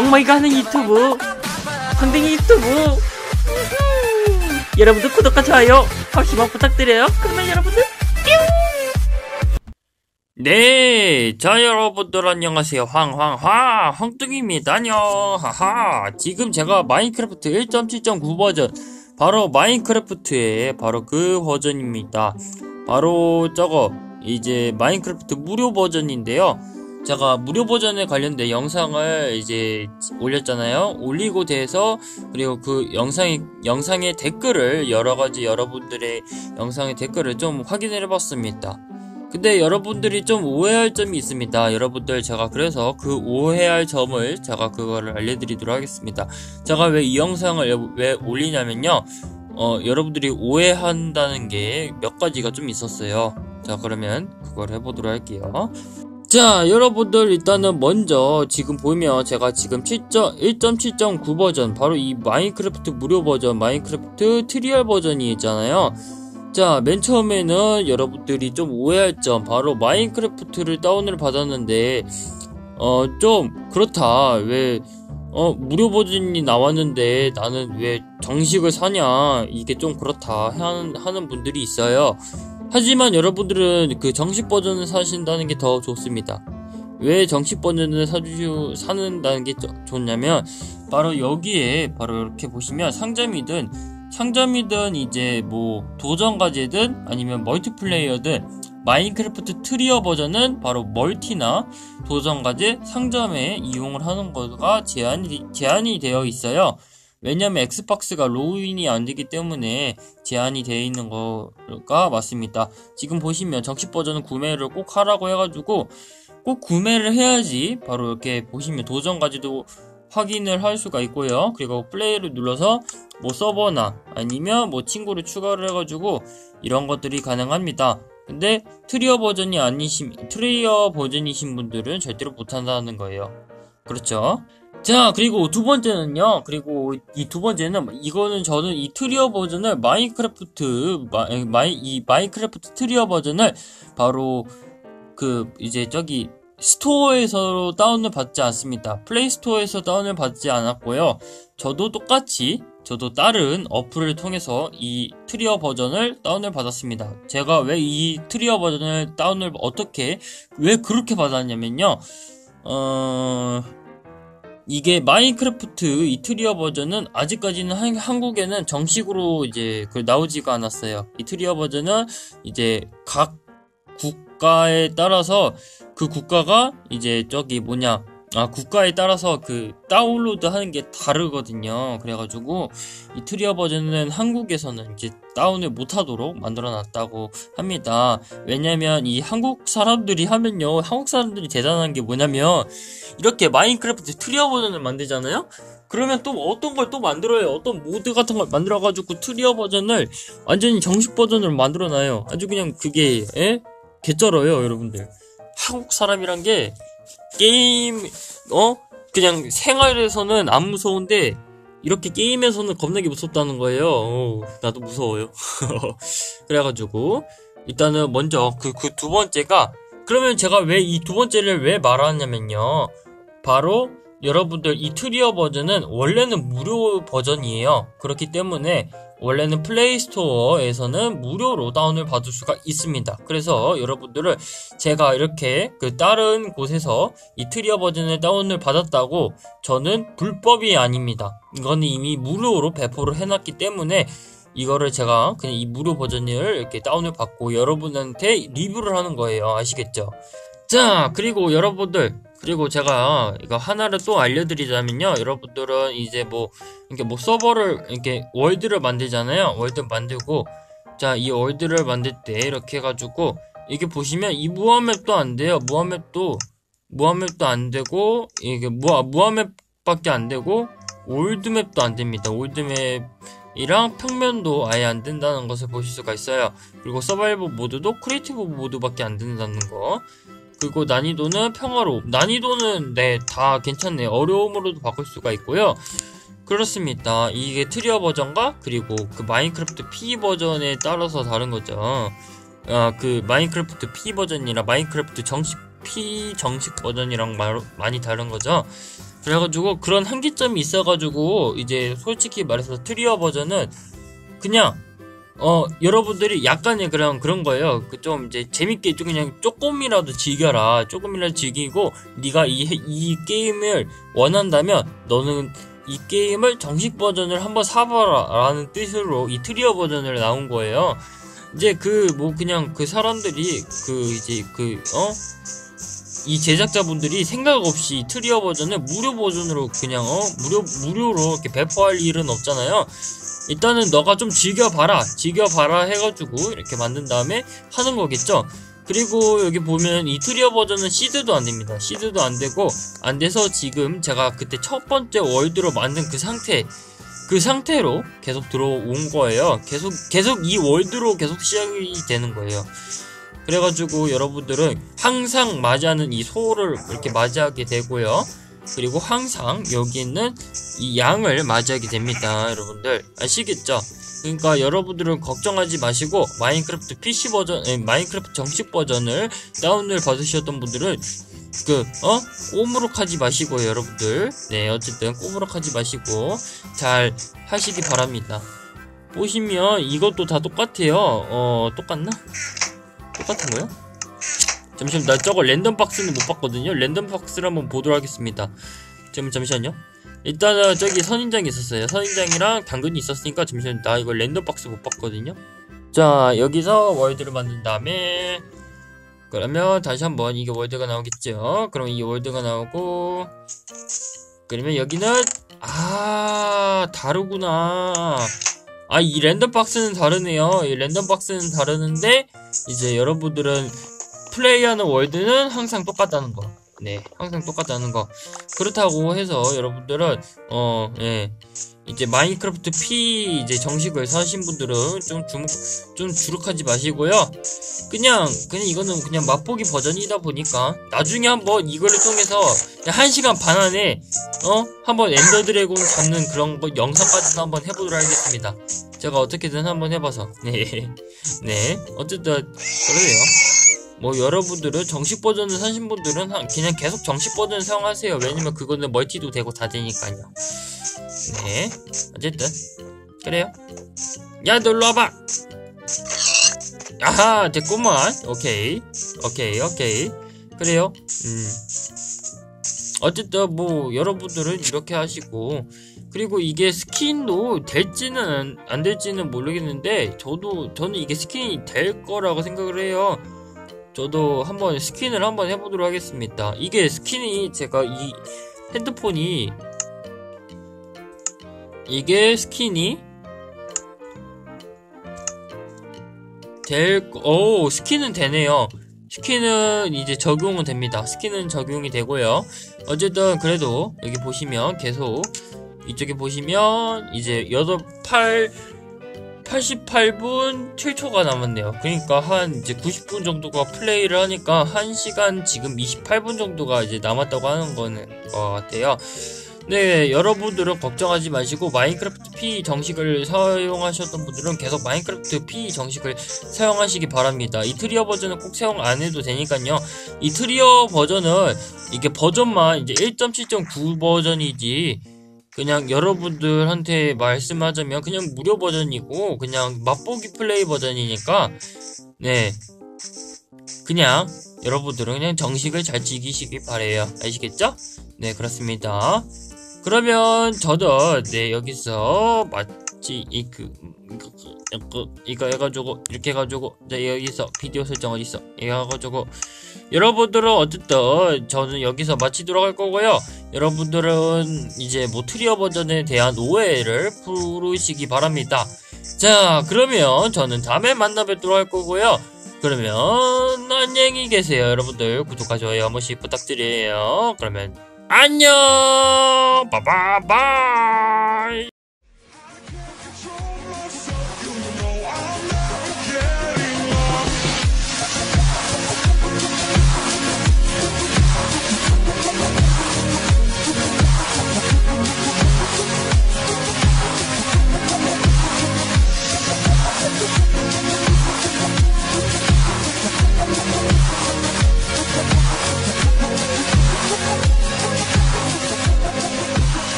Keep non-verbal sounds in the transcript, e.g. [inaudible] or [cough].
멍멍이가 하는 유튜브 황댕이 유튜브 여러분들 구독과 좋아요 잠시만 부탁드려요 그러면 여러분들 네, 자 여러분들 안녕하세요. 황황황 황뚱입니다. 안녕. 하하. 지금 제가 마인크래프트 1.7.9 버전 바로 마인크래프트의 바로 그 버전입니다. 바로 저거 이제 마인크래프트 무료 버전인데요. 제가 무료 버전에 관련된 영상을 이제 올렸잖아요. 올리고 돼서 그리고 그 영상의 영상의 댓글을 여러 가지 여러분들의 영상의 댓글을 좀 확인을 해봤습니다. 근데 여러분들이 좀 오해할 점이 있습니다. 여러분들 제가 그래서 그 오해할 점을 제가 그거를 알려드리도록 하겠습니다. 제가 왜 이 영상을 왜 올리냐면요. 어, 여러분들이 오해한다는 게 몇 가지가 좀 있었어요. 자, 그러면 그걸 해보도록 할게요. 자, 여러분들 일단은 먼저 지금 보면 제가 지금 1.7.9 버전 바로 이 마인크래프트 무료 버전 마인크래프트 트리얼 버전이 있잖아요. 자, 맨 처음에는 여러분들이 좀 오해할 점, 바로 마인크래프트를 다운을 받았는데, 어, 좀, 그렇다. 왜, 어, 무료 버전이 나왔는데 나는 왜 정식을 사냐. 이게 좀 그렇다. 하는, 하는 분들이 있어요. 하지만 여러분들은 그 정식 버전을 사신다는 게 더 좋습니다. 왜 정식 버전을 사주, 사는다는 게 좋냐면, 바로 여기에, 바로 이렇게 보시면 상점이든, 상점이든 이제 뭐 도전 과제든 아니면 멀티플레이어든 마인크래프트 트리어 버전은 바로 멀티나 도전 과제 상점에 이용을 하는 것가 제한이, 제한이 되어 있어요. 왜냐면 엑스박스가 로그인이 안 되기 때문에 제한이 되어 있는 거가 맞습니다. 지금 보시면 정식 버전은 구매를 꼭 하라고 해가지고 꼭 구매를 해야지 바로 이렇게 보시면 도전 과제도 확인을 할 수가 있고요. 그리고 플레이를 눌러서 뭐 서버나 아니면 뭐 친구를 추가를 해가지고 이런 것들이 가능합니다. 근데 트리어 버전이 아니신 트레이어 버전이신 분들은 절대로 못한다는 거예요. 그렇죠? 자 그리고 두 번째는요. 그리고 이 두 번째는 이거는 저는 이 트리어 버전을 마인크래프트 마이 이 마인크래프트 트리어 버전을 바로 그 이제 저기 스토어에서 다운을 받지 않습니다. 플레이스토어에서 다운을 받지 않았고요. 저도 똑같이 저도 다른 어플을 통해서 이 트리어 버전을 다운을 받았습니다. 제가 왜 이 트리어 버전을 다운을 어떻게 왜 그렇게 받았냐면요. 어 이게 마인크래프트 이 트리어 버전은 아직까지는 한, 한국에는 정식으로 이제 그 나오지가 않았어요. 이 트리어 버전은 이제 각 국가에 따라서 그 국가가 이제 저기 뭐냐 아 국가에 따라서 그 다운로드 하는 게 다르거든요. 그래가지고 이 트리어 버전은 한국에서는 이제 다운을 못하도록 만들어 놨다고 합니다. 왜냐면 이 한국 사람들이 하면요. 한국 사람들이 대단한 게 뭐냐면 이렇게 마인크래프트 트리어 버전을 만들잖아요? 그러면 또 어떤 걸 또 만들어요? 어떤 모드 같은 걸 만들어가지고 트리어 버전을 완전히 정식 버전을 만들어놔요. 아주 그냥 그게 에? 개쩔어요 여러분들. 한국 사람이란 게 게임 어 그냥 생활에서는 안 무서운데 이렇게 게임에서는 겁나게 무섭다는 거예요. 어, 나도 무서워요. [laughs] 그래가지고 일단은 먼저 그 그 두 번째가 그러면 제가 왜 이 두 번째를 왜 말하냐면요. 바로 여러분들 이 트리어 버전은 원래는 무료 버전이에요. 그렇기 때문에 원래는 플레이스토어에서는 무료로 다운을 받을 수가 있습니다. 그래서 여러분들을 제가 이렇게 그 다른 곳에서 이 트리어 버전을 다운을 받았다고 저는 불법이 아닙니다. 이거는 이미 무료로 배포를 해놨기 때문에 이거를 제가 그냥 이 무료 버전을 이렇게 다운을 받고 여러분한테 리뷰를 하는 거예요. 아시겠죠? 자, 그리고 여러분들 그리고 제가 이거 하나를 또 알려드리자면요. 여러분들은 이제 뭐, 이렇게 뭐 서버를, 이렇게 월드를 만들잖아요. 월드 만들고, 자, 이 월드를 만들 때 이렇게 해가지고, 이게 보시면 이 무한맵도 안 돼요. 무한맵도, 무한맵도 안 되고, 이게 무하, 무한맵밖에 안 되고, 올드맵도 안 됩니다. 올드맵 이랑 평면도 아예 안 된다는 것을 보실 수가 있어요. 그리고 서바이벌 모드도 크리에이티브 모드밖에 안 된다는 거. 그리고 난이도는 평화로움. 난이도는 네, 다 괜찮네요. 어려움으로도 바꿀 수가 있고요. 그렇습니다. 이게 트리어 버전과 그리고 그 마인크래프트 P 버전에 따라서 다른 거죠. 아, 그 마인크래프트 P 버전이랑 마인크래프트 정식 P 정식 버전이랑 마, 많이 다른 거죠. 그래가지고 그런 한계점이 있어가지고 이제 솔직히 말해서 트리어 버전은 그냥 어 여러분들이 약간의 그런 그런 거예요. 그 좀 이제 재밌게 좀 그냥 조금이라도 즐겨라. 조금이라도 즐기고 네가 이 이 게임을 원한다면 너는 이 게임을 정식 버전을 한번 사봐라라는 뜻으로 이 트리어 버전을 나온 거예요. 이제 그 뭐 그냥 그 사람들이 그 이제 그 어 이 제작자분들이 생각 없이 트리어 버전을 무료 버전으로 그냥 어 무료 무료로 이렇게 배포할 일은 없잖아요. 일단은 너가 좀 즐겨봐라. 즐겨봐라 해가지고 이렇게 만든 다음에 하는 거겠죠? 그리고 여기 보면 이 트리어 버전은 시드도 안됩니다. 시드도 안되고 안돼서 지금 제가 그때 첫 번째 월드로 만든 그 상태 그 상태로 계속 들어온 거예요. 계속 계속 이 월드로 계속 시작이 되는 거예요. 그래가지고 여러분들은 항상 맞이하는 이 소를 이렇게 맞이하게 되고요 그리고 항상 여기 있는 이 양을 맞이하게 됩니다 여러분들 아시겠죠? 그러니까 여러분들은 걱정하지 마시고 마인크래프트 PC 버전 에, 마인크래프트 정식 버전을 다운을 받으셨던 분들은 그 어? 꼬무룩하지 마시고 여러분들 네 어쨌든 꼬무룩하지 마시고 잘 하시기 바랍니다 보시면 이것도 다 똑같아요 어 똑같나? 똑같은 거요? 잠시만 나 저거 랜덤 박스는 못 봤거든요. 랜덤 박스를 한번 보도록 하겠습니다. 잠, 잠시만요. 일단은 저기 선인장이 있었어요. 선인장이랑 당근이 있었으니까 잠시만 나 이거 랜덤 박스 못 봤거든요. 자 여기서 월드를 만든 다음에 그러면 다시 한번 이게 월드가 나오겠죠? 그럼 이 월드가 나오고 그러면 여기는 아 다르구나. 아 이 랜덤 박스는 다르네요. 이 랜덤 박스는 다르는데 이제 여러분들은 플레이하는 월드는 항상 똑같다는 거. 네, 항상 똑같다는 거. 그렇다고 해서 여러분들은 어, 예. 이제 마인크래프트 P 이제 정식을 사신 분들은 좀 주목 좀 주룩하지 마시고요. 그냥 그냥 이거는 그냥 맛보기 버전이다 보니까 나중에 한번 이거를 통해서 한 시간 반 안에 어 한번 엔더 드래곤 잡는 그런 거 영상까지도 한번 해보도록 하겠습니다. 제가 어떻게든 한번 해봐서 [laughs] 네, 네 어쨌든 그래요. 뭐 여러분들은 정식 버전을 사신 분들은 그냥 계속 정식 버전 사용하세요. 왜냐면 그거는 멀티도 되고 다 되니까요. 네. 어쨌든 그래요. 야 놀러 와봐. 아하 됐구만. 오케이 오케이 오케이 그래요. 음. 어쨌든 뭐 여러분들은 이렇게 하시고 그리고 이게 스킨도 될지는 안 될지는 모르겠는데 저도 저는 이게 스킨이 될 거라고 생각을 해요. 저도 한번 스킨을 한번 해보도록 하겠습니다. 이게 스킨이 제가 이 핸드폰이 이게 스킨이 될, 오, 스킨은 되네요. 스킨은 이제 적용은 됩니다. 스킨은 적용이 되고요. 어쨌든 그래도 여기 보시면 계속 이쪽에 보시면 이제 8, 8, 88분 7초가 남았네요. 그러니까 한 이제 90분 정도가 플레이를 하니까 1시간 지금 28분 정도가 이제 남았다고 하는 거는 것 같아요. 네, 여러분들은 걱정하지 마시고 마인크래프트 P 정식을 사용하셨던 분들은 계속 마인크래프트 P 정식을 사용하시기 바랍니다. 이 트리어 버전은 꼭 사용 안 해도 되니까요. 이 트리어 버전은 이게 버전만 이제 1.7.9 버전이지 그냥 여러분들한테 말씀하자면 그냥 무료 버전이고 그냥 맛보기 플레이 버전이니까 네. 그냥 여러분들은 그냥 정식을 잘 즐기시길 바래요. 아시겠죠? 네 그렇습니다. 그러면 저도 네 여기서 마 치 이그 그, 이거 해가지고 이렇게 해가지고 네, 여기서 비디오 설정 어딨어? 이거 해가지고. 여러분들은 어쨌든 저는 여기서 마치도록 할 거고요. 여러분들은 이제 뭐 트리어 버전에 대한 오해를 풀으시기 바랍니다. 자 그러면 저는 다음에 만나 뵙도록 할 거고요. 그러면 안녕히 계세요 여러분들. 구독과 좋아요 한 번씩 부탁드려요. 그러면 안녕! 빠바바